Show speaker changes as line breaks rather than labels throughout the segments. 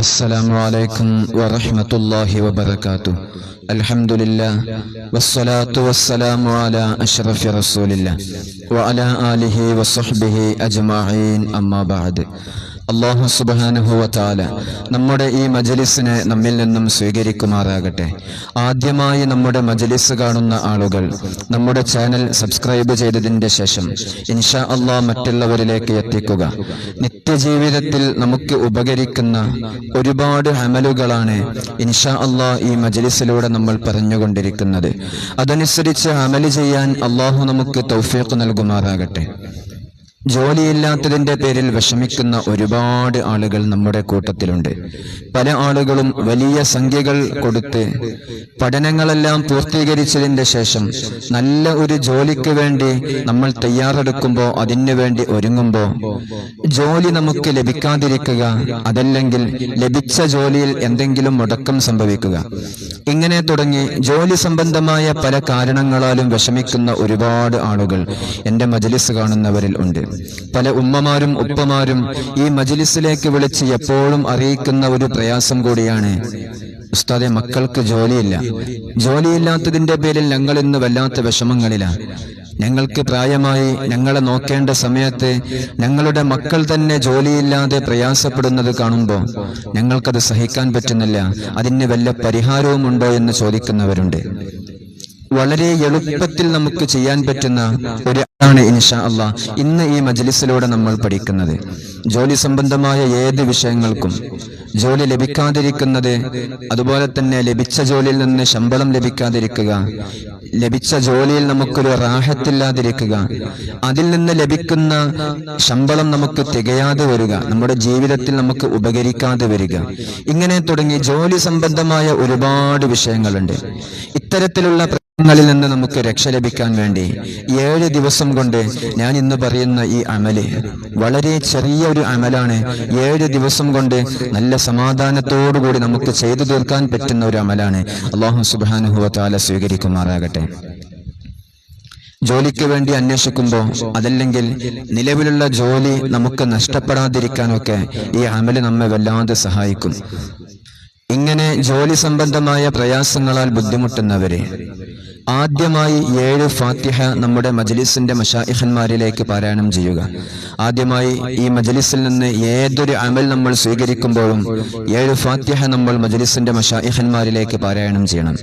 السلام عليكم ورحمة الله وبركاته الحمد لله والصلاة والسلام على أشرف رسول الله وعلى آله وصحبه أجمعين أما بعد അള്ളാഹു സുബാനുഭവത്താല താല നമ്മുടെ ഈ മജലിസിനെ നമ്മിൽ നിന്നും സ്വീകരിക്കുമാറാകട്ടെ. ആദ്യമായി നമ്മുടെ മജലിസ് കാണുന്ന ആളുകൾ നമ്മുടെ ചാനൽ സബ്സ്ക്രൈബ് ചെയ്തതിന്റെ ശേഷം ഇൻഷാ അള്ളാഹ് മറ്റുള്ളവരിലേക്ക് എത്തിക്കുക. നിത്യജീവിതത്തിൽ നമുക്ക് ഉപകരിക്കുന്ന ഒരുപാട് അമലുകളാണ് ഇൻഷാ അള്ളാഹ് ഈ മജലിസിലൂടെ നമ്മൾ പറഞ്ഞുകൊണ്ടിരിക്കുന്നത്. അതനുസരിച്ച് അമൽ ചെയ്യാൻ അള്ളാഹു നമുക്ക് തൗഫീഖ് നൽകുമാറാകട്ടെ. ജോലിയില്ലാത്തതിന്റെ പേരിൽ വിഷമിക്കുന്ന ഒരുപാട് ആളുകൾ നമ്മുടെ കൂട്ടത്തിലുണ്ട്. പല ആളുകളും വലിയ സംഖ്യകൾ കൊടുത്ത് പഠനങ്ങളെല്ലാം പൂർത്തീകരിച്ചതിന്റെ ശേഷം നല്ല ഒരു ജോലിക്ക് വേണ്ടി നമ്മൾ തയ്യാറെടുക്കുമ്പോൾ അതിനു വേണ്ടി ഒരുങ്ങുമ്പോൾ ജോലി നമുക്ക് ലഭിക്കാതിരിക്കുക അതല്ലെങ്കിൽ ലഭിച്ച ജോലിയിൽ എന്തെങ്കിലും മുടക്കം സംഭവിക്കുക. ഇങ്ങനെ തുടങ്ങി ജോലി സംബന്ധമായ പല കാരണങ്ങളാലും വിഷമിക്കുന്ന ഒരുപാട് ആളുകൾ എന്റെ മജലിസ് കാണുന്നവരിൽ ഉണ്ട്. പല ഉമ്മമാരും ഉപ്പമാരും ഈ മജിലിസിലേക്ക് വിളിച്ച് എപ്പോഴും അറിയിക്കുന്ന ഒരു പ്രയാസം കൂടിയാണ്. ഉസ്താദെ മക്കൾക്ക് ജോലിയില്ല. ജോലിയില്ലാത്തതിന്റെ പേരിൽ ഞങ്ങൾ ഇന്ന് വല്ലാത്ത വിഷമങ്ങളിലാണ് ഞങ്ങൾക്ക് പ്രായമായി ഞങ്ങളെ നോക്കേണ്ട സമയത്ത് ഞങ്ങളുടെ മക്കൾ തന്നെ ജോലിയില്ലാതെ പ്രയാസപ്പെടുന്നത് കാണുമ്പോൾ ഞങ്ങൾക്കത് സഹിക്കാൻ പറ്റുന്നില്ല. അതിന് വല്ല പരിഹാരവും ഉണ്ടോ എന്ന് ചോദിക്കുന്നവരുണ്ട്. വളരെ എളുപ്പത്തിൽ നമുക്ക് ചെയ്യാൻ പറ്റുന്ന ഒരു ആണ് ഇൻഷാ അള്ളാ ഇന്ന് ഈ മജ്ലിസിലൂടെ നമ്മൾ പഠിക്കുന്നത്. ജോലി സംബന്ധമായ ഏത് വിഷയങ്ങൾക്കും ജോലി ലഭിക്കാതിരിക്കുന്നത് അതുപോലെ തന്നെ ലഭിച്ച ജോലിയിൽ നിന്ന് ശമ്പളം ലഭിക്കാതിരിക്കുക ലഭിച്ച ജോലിയിൽ നമുക്കൊരു റാഹത്തില്ലാതിരിക്കുക അതിൽ നിന്ന് ലഭിക്കുന്ന ശമ്പളം നമുക്ക് തികയാതെ വരിക നമ്മുടെ ജീവിതത്തിൽ നമുക്ക് ഉപകരിക്കാതെ വരിക. ഇങ്ങനെ തുടങ്ങി ജോലി സംബന്ധമായ ഒരുപാട് വിഷയങ്ങളുണ്ട്. ഇത്തരത്തിലുള്ള ങ്ങളിൽ നിന്ന് നമുക്ക് രക്ഷ ലഭിക്കാൻ വേണ്ടി ഏഴ് ദിവസം കൊണ്ട് ഞാൻ ഇന്ന് പറയുന്ന ഈ അമൽ വളരെ ചെറിയ ഒരു അമലാണ്. ഏഴ് ദിവസം കൊണ്ട് നല്ല സമാധാനത്തോടുകൂടി നമുക്ക് ചെയ്തു തീർക്കാൻ പറ്റുന്ന ഒരു അമലാണ്. അള്ളാഹു സുബാനുഹുവ താല സ്വീകരിക്കുമാറാകട്ടെ. ജോലിക്ക് വേണ്ടി അന്വേഷിക്കുമ്പോൾ അതല്ലെങ്കിൽ നിലവിലുള്ള ജോലി നമുക്ക് നഷ്ടപ്പെടാതിരിക്കാനൊക്കെ ഈ അമൽ നമ്മെ വല്ലാതെ സഹായിക്കും. ഇങ്ങനെ ജോലി സംബന്ധമായ പ്രയാസങ്ങളാൽ ബുദ്ധിമുട്ടുന്നവരെ ആദ്യമായി ഏഴ് ഫാത്തിഹ നമ്മുടെ മജലിസിന്റെ മഷായിഖന്മാരിലേക്ക് പാരായണം ചെയ്യുക. ആദ്യമായി ഈ മജലിസിൽ നിന്ന് ഏതൊരു അമൽ നമ്മൾ സ്വീകരിക്കുമ്പോഴും ഏഴ് ഫാത്തിഹ നമ്മൾ മജലിസിന്റെ മഷായിഖന്മാരിലേക്ക് പാരായണം ചെയ്യണം.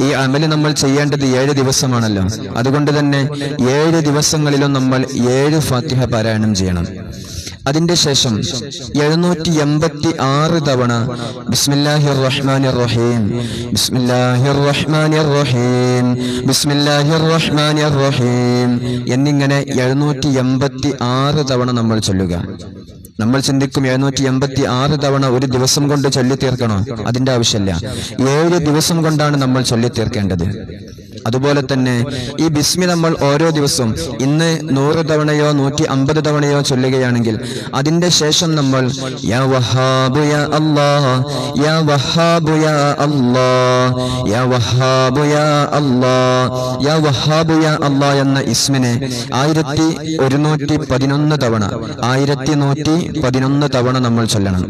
ഈ അമൽ നമ്മൾ ചെയ്യേണ്ടത് ഏഴ് ദിവസമാണല്ലോ. അതുകൊണ്ട് തന്നെ ഏഴ് ദിവസങ്ങളിലും നമ്മൾ ഏഴ് ഫാത്തിഹ പാരായണം ചെയ്യണം. അതിന്റെ ശേഷം എഴുന്നൂറ്റി എൺപത്തി ആറ് തവണ ബിസ്മില്ലാഹിർ റഹ്മാനിർ റഹീം ബിസ്മില്ലാഹിർ റഹ്മാനിർ റഹീം ബിസ്മില്ലാഹിർ റഹ്മാനിർ റഹീം എന്നിങ്ങനെ എഴുന്നൂറ്റി എൺപത്തി ആറ് തവണ നമ്മൾ ചൊല്ലുക. നമ്മൾ ചിന്തിക്കും എഴുന്നൂറ്റി എൺപത്തി ആറ് തവണ ഒരു ദിവസം കൊണ്ട് ചൊല്ലി തീർക്കണോ അതിന്റെ ആവശ്യമില്ല. ഏഴ് ദിവസം കൊണ്ടാണ് നമ്മൾ ചൊല്ലി തീർക്കേണ്ടത് അതുപോലെ തന്നെ ഈ ബിസ്മി നമ്മൾ ഓരോ ദിവസവും ഇന്ന് നൂറ് തവണയോ നൂറ്റി അമ്പത് തവണയോ ചൊല്ലുകയാണെങ്കിൽ അതിന്റെ ശേഷം നമ്മൾ യാ വഹാബു യാ യാ വഹാബു യാ യാ വഹാബു യാ യാ വഹാബു യാ എന്ന ഇസ്മിനെ ആയിരത്തി ഒരുന്നൂറ്റി പതിനൊന്ന് തവണ ആയിരത്തി നൂറ്റി പതിനൊന്ന് തവണ നമ്മൾ ചൊല്ലണം.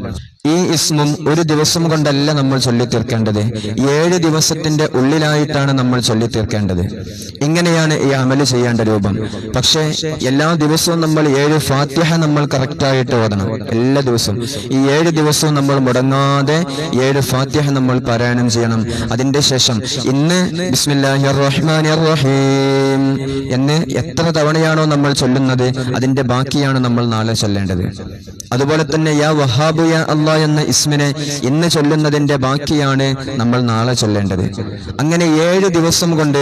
ഈ ഇസ്മും ഒരു ദിവസം കൊണ്ടല്ല നമ്മൾ ചൊല്ലി തീർക്കേണ്ടത് ഏഴ് ദിവസത്തിന്റെ ഉള്ളിലായിട്ടാണ് നമ്മൾ ചൊല്ലി ഇങ്ങനെയാണ് ഈ അമൽ ചെയ്യേണ്ട രൂപം. പക്ഷേ എല്ലാ ദിവസവും നമ്മൾ ഏഴ് ഫാത്യഹ നമ്മൾ കറക്റ്റായിട്ട് ഓടണം. എല്ലാ ദിവസവും. ഈ ഏഴ് ദിവസവും നമ്മൾ മുടങ്ങാതെ ഏഴ് ഫാത്യഹ നമ്മൾ പാരായണം ചെയ്യണം. അതിന്റെ ശേഷം ഇന്ന് റഹീം എന്ന് എത്ര തവണയാണോ നമ്മൾ ചൊല്ലുന്നത് അതിന്റെ ബാക്കിയാണ് നമ്മൾ നാളെ ചൊല്ലേണ്ടത്. അതുപോലെ തന്നെ യാ വഹാബു യാ അള്ളാ എന്ന ഇസ്മിനെ ഇന്ന് ചൊല്ലുന്നതിന്റെ ബാക്കിയാണ് നമ്മൾ നാളെ ചൊല്ലേണ്ടത്. അങ്ങനെ ഏഴ് ദിവസം കൊണ്ട്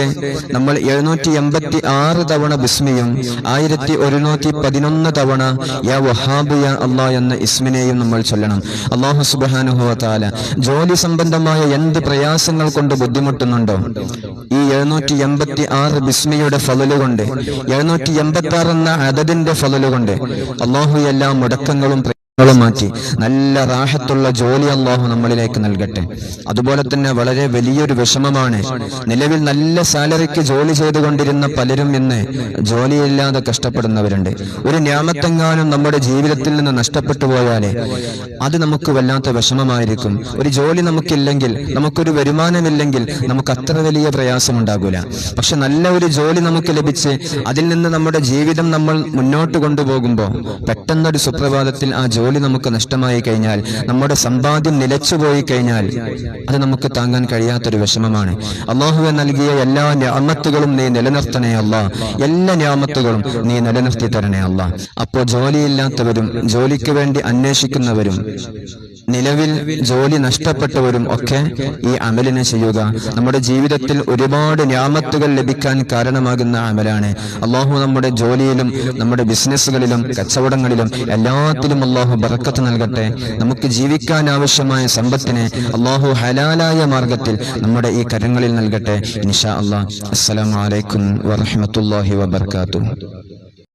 നമ്മൾ എഴുന്നൂറ്റി എൺപത്തി ആറ് തവണ ബിസ്മിയും ആയിരത്തി ഒരുന്നൂറ്റി പതിനൊന്ന് തവണ യാ വഹാബു യാ അള്ളാ എന്ന ഇസ്മിനെയും നമ്മൾ ചൊല്ലണം. അള്ളാഹു സുബാനുഹുവ താല ജോലി സംബന്ധമായ എന്ത് പ്രയാസങ്ങൾ കൊണ്ട് ബുദ്ധിമുട്ടുന്നുണ്ടോ? ഈ എഴുന്നൂറ്റി എൺപത്തി ആറ് ബിസ്മിയുടെ ഫലലുകൊണ്ട് എഴുന്നൂറ്റി എൺപത്തി ആറ് എന്ന അതതിന്റെ ഫലലുകൊണ്ട് അള്ളാഹു എല്ലാ മുടക്കങ്ങളും മാറ്റി. നല്ല റാഹത്തുള്ള ജോലി അള്ളാഹു നമ്മളിലേക്ക് നൽകട്ടെ. അതുപോലെ തന്നെ വളരെ വലിയൊരു വിഷമമാണ്. നിലവിൽ നല്ല സാലറിക്ക് ജോലി ചെയ്തുകൊണ്ടിരുന്ന പലരും ഇന്ന് ജോലിയില്ലാതെ കഷ്ടപ്പെടുന്നവരുണ്ട്. ഒരു ഞാമത്തെങ്ങാനും നമ്മുടെ ജീവിതത്തിൽ നിന്ന് നഷ്ടപ്പെട്ടു പോയാലെ അത് നമുക്ക് വല്ലാത്ത വിഷമമായിരിക്കും. ഒരു ജോലി നമുക്കില്ലെങ്കിൽ നമുക്കൊരു വരുമാനമില്ലെങ്കിൽ നമുക്ക് അത്ര വലിയ പ്രയാസമുണ്ടാകൂല. പക്ഷെ നല്ല ഒരു ജോലി നമുക്ക് ലഭിച്ച് അതിൽ നിന്ന് നമ്മുടെ ജീവിതം നമ്മൾ മുന്നോട്ട് കൊണ്ടുപോകുമ്പോൾ പെട്ടെന്നൊരു സുപ്രഭാതത്തിൽ ആ ജോലി നമുക്ക് നഷ്ടമായി കഴിഞ്ഞാൽ നമ്മുടെ സമ്പാദ്യം നിലച്ചുപോയി കഴിഞ്ഞാൽ അത് നമുക്ക് താങ്ങാൻ കഴിയാത്തൊരു വിഷമമാണ്. അള്ളാഹുവെ നൽകിയ എല്ലാ ഞാമത്തുകളും നീ നിലനിർത്തണേ അല്ല എല്ലാ ഞാമത്തുകളും നീ നിലനിർത്തി തരണേ അല്ല അപ്പോ ജോലിയില്ലാത്തവരും ജോലിക്ക് വേണ്ടി അന്വേഷിക്കുന്നവരും നിലവിൽ ജോലി നഷ്ടപ്പെട്ടവരും ഒക്കെ ഈ അമലിനെ ചെയ്യുക. നമ്മുടെ ജീവിതത്തിൽ ഒരുപാട് ഞാമത്തുകൾ ലഭിക്കാൻ കാരണമാകുന്ന അമലാണ്. അള്ളാഹു നമ്മുടെ ജോലിയിലും നമ്മുടെ ബിസിനസ്സുകളിലും കച്ചവടങ്ങളിലും എല്ലാത്തിലും അള്ളാഹു ബറക്കത്ത് നൽകട്ടെ. നമുക്ക് ജീവിക്കാൻ ആവശ്യമായ സമ്പത്തിനെ അള്ളാഹു ഹലാലായ മാർഗത്തിൽ നമ്മുടെ ഈ കരങ്ങളിൽ നൽകട്ടെ. ഇൻഷാ അള്ളാഹ് അസ്സലാമു അലൈക്കും വറഹ്മത്തുള്ളാഹി വബർക്കാത്തു.